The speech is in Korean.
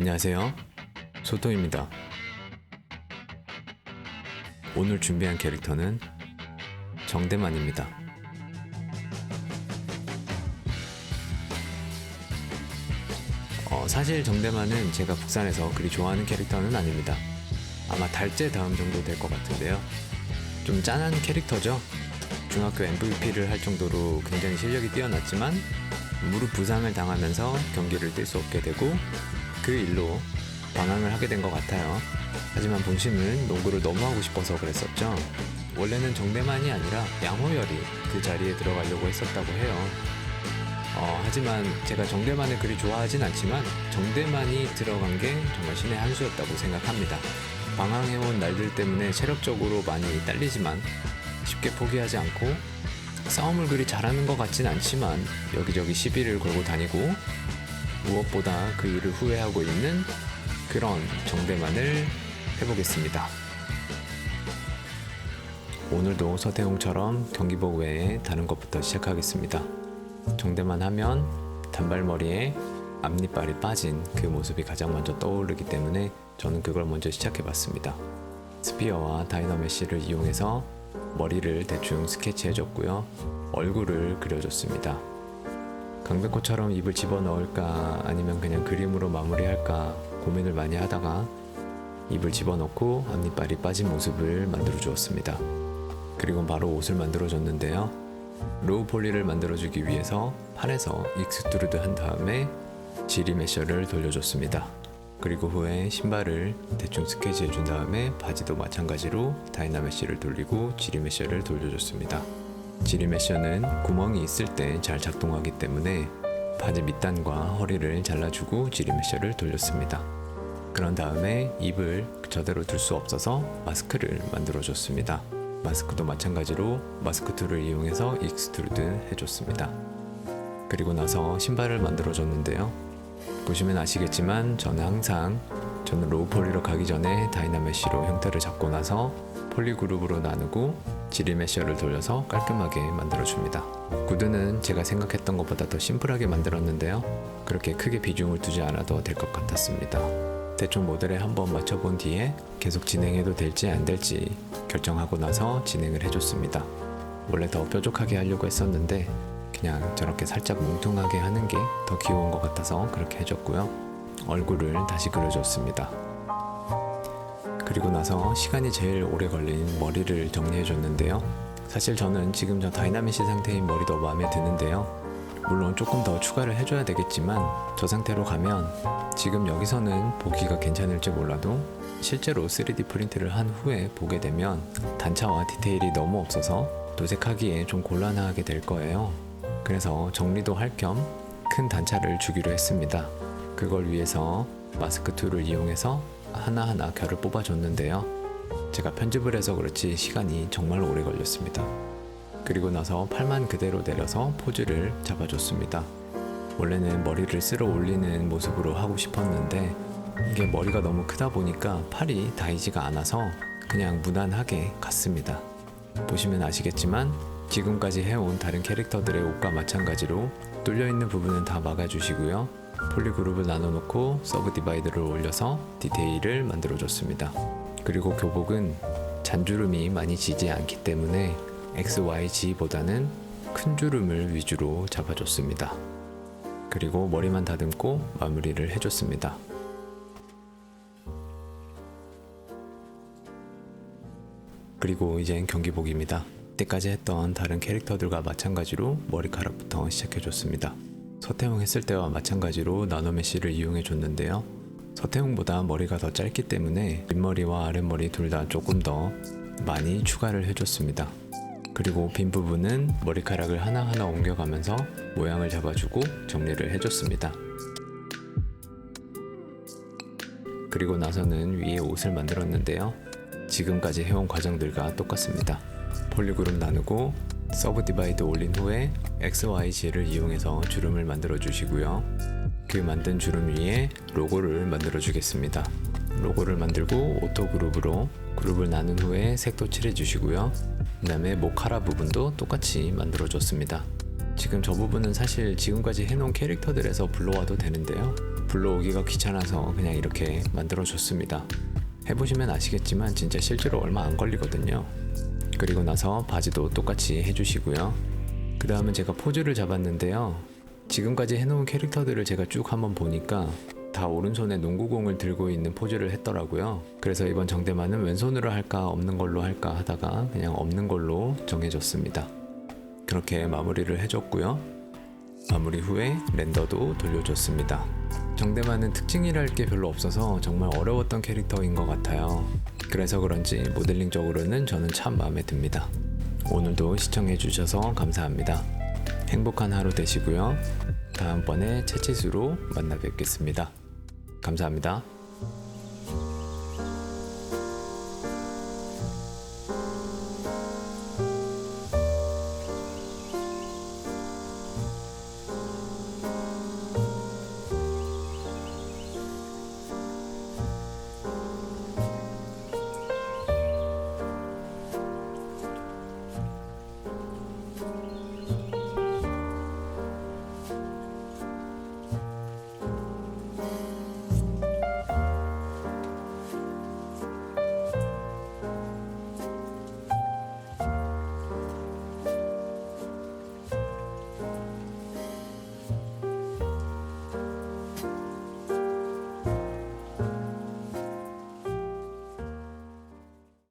안녕하세요. 소토입니다. 오늘 준비한 캐릭터는 정대만입니다. 어, 사실 정대만은 제가 국산에서 그리 좋아하는 캐릭터는 아닙니다. 아마 달째 다음 정도 될 것 같은데요. 좀 짠한 캐릭터죠. 중학교 MVP를 할 정도로 굉장히 실력이 뛰어났지만 무릎 부상을 당하면서 경기를 뛸 수 없게 되고 그 일로 방황을 하게 된 것 같아요. 하지만 본심은 농구를 너무 하고 싶어서 그랬었죠. 원래는 정대만이 아니라 양호열이 그 자리에 들어가려고 했었다고 해요. 어, 하지만 제가 정대만을 그리 좋아하진 않지만 정대만이 들어간 게 정말 신의 한 수였다고 생각합니다. 방황해온 날들 때문에 체력적으로 많이 딸리지만 쉽게 포기하지 않고 싸움을 그리 잘하는 것 같진 않지만 여기저기 시비를 걸고 다니고 무엇보다 그 일을 후회하고 있는 그런 정대만을 해보겠습니다. 오늘도 서태웅처럼 경기복 외에 다른 것부터 시작하겠습니다. 정대만 하면 단발머리에 앞니빨이 빠진 그 모습이 가장 먼저 떠오르기 때문에 저는 그걸 먼저 시작해봤습니다. 스피어와 다이너메시를 이용해서 머리를 대충 스케치해줬고요. 얼굴을 그려줬습니다. 강백호처럼 입을 집어넣을까 아니면 그냥 그림으로 마무리할까 고민을 많이 하다가 입을 집어넣고 앞니빨이 빠진 모습을 만들어 주었습니다. 그리고 바로 옷을 만들어 줬는데요. 로우 폴리를 만들어 주기 위해서 팔에서 익스트루드 한 다음에 지리 메셔를 돌려줬습니다. 그리고 후에 신발을 대충 스케치해 준 다음에 바지도 마찬가지로 다이나메시를 돌리고 지리 메셔를 돌려줬습니다. 지리 메셔는 구멍이 있을 때 잘 작동하기 때문에 바지 밑단과 허리를 잘라주고 지리 메셔를 돌렸습니다. 그런 다음에 입을 저대로 둘 수 없어서 마스크를 만들어 줬습니다. 마스크도 마찬가지로 마스크 툴을 이용해서 익스트루드 해줬습니다. 그리고 나서 신발을 만들어 줬는데요. 보시면 아시겠지만 저는 항상 저는 로우 폴리로 가기 전에 다이나메쉬로 형태를 잡고 나서 폴리 그룹으로 나누고 지리 메셔를 돌려서 깔끔하게 만들어 줍니다. 구두는 제가 생각했던 것보다 더 심플하게 만들었는데요. 그렇게 크게 비중을 두지 않아도 될 것 같았습니다. 대충 모델에 한번 맞춰본 뒤에 계속 진행해도 될지 안 될지 결정하고 나서 진행을 해줬습니다. 원래 더 뾰족하게 하려고 했었는데 그냥 저렇게 살짝 뭉퉁하게 하는 게 더 귀여운 것 같아서 그렇게 해줬고요. 얼굴을 다시 그려줬습니다. 그리고 나서 시간이 제일 오래 걸린 머리를 정리해 줬는데요. 사실 저는 지금 저 다이나미시 상태인 머리도 마음에 드는데요. 물론 조금 더 추가를 해줘야 되겠지만 저 상태로 가면 지금 여기서는 보기가 괜찮을지 몰라도 실제로 3D 프린트를 한 후에 보게 되면 단차와 디테일이 너무 없어서 도색하기에 좀 곤란하게 될 거예요. 그래서 정리도 할 겸 큰 단차를 주기로 했습니다. 그걸 위해서 마스크 툴을 이용해서 하나하나 결을 뽑아줬는데요. 제가 편집을 해서 그렇지 시간이 정말 오래 걸렸습니다. 그리고 나서 팔만 그대로 내려서 포즈를 잡아줬습니다. 원래는 머리를 쓸어 올리는 모습으로 하고 싶었는데 이게 머리가 너무 크다 보니까 팔이 닿이지가 않아서 그냥 무난하게 갔습니다. 보시면 아시겠지만 지금까지 해온 다른 캐릭터들의 옷과 마찬가지로 뚫려있는 부분은 다 막아주시고요. 폴리그룹을 나눠놓고 서브 디바이드를 올려서 디테일을 만들어줬습니다. 그리고 교복은 잔주름이 많이 지지 않기 때문에 XYG보다는 큰 주름을 위주로 잡아줬습니다. 그리고 머리만 다듬고 마무리를 해줬습니다. 그리고 이젠 경기복입니다. 때까지 했던 다른 캐릭터들과 마찬가지로 머리카락부터 시작해줬습니다. 서태웅 했을 때와 마찬가지로 나노메시를 이용해 줬는데요. 서태웅보다 머리가 더 짧기 때문에 윗머리와 아랫머리 둘 다 조금 더 많이 추가를 해줬습니다. 그리고 빈 부분은 머리카락을 하나하나 옮겨가면서 모양을 잡아주고 정리를 해줬습니다. 그리고 나서는 위에 옷을 만들었는데요. 지금까지 해온 과정들과 똑같습니다. 폴리그룹 나누고 서브 디바이드 올린 후에 XYG를 이용해서 주름을 만들어 주시고요. 그 만든 주름 위에 로고를 만들어 주겠습니다. 로고를 만들고 오토 그룹으로 그룹을 나눈 후에 색도 칠해 주시고요. 그 다음에 목카라 부분도 똑같이 만들어 줬습니다. 지금 저 부분은 사실 지금까지 해놓은 캐릭터들에서 불러와도 되는데요. 불러오기가 귀찮아서 그냥 이렇게 만들어 줬습니다. 해보시면 아시겠지만 진짜 실제로 얼마 안 걸리거든요. 그리고 나서 바지도 똑같이 해주시고요. 그 다음은 제가 포즈를 잡았는데요. 지금까지 해놓은 캐릭터들을 제가 쭉 한번 보니까 다 오른손에 농구공을 들고 있는 포즈를 했더라고요. 그래서 이번 정대만은 왼손으로 할까 없는 걸로 할까 하다가 그냥 없는 걸로 정해졌습니다. 그렇게 마무리를 해줬고요. 마무리 후에 렌더도 돌려줬습니다. 정대만은 특징이랄 게 별로 없어서 정말 어려웠던 캐릭터인 것 같아요. 그래서 그런지 모델링적으로는 저는 참 마음에 듭니다. 오늘도 시청해주셔서 감사합니다. 행복한 하루 되시고요. 다음번에 채치수로 만나 뵙겠습니다. 감사합니다.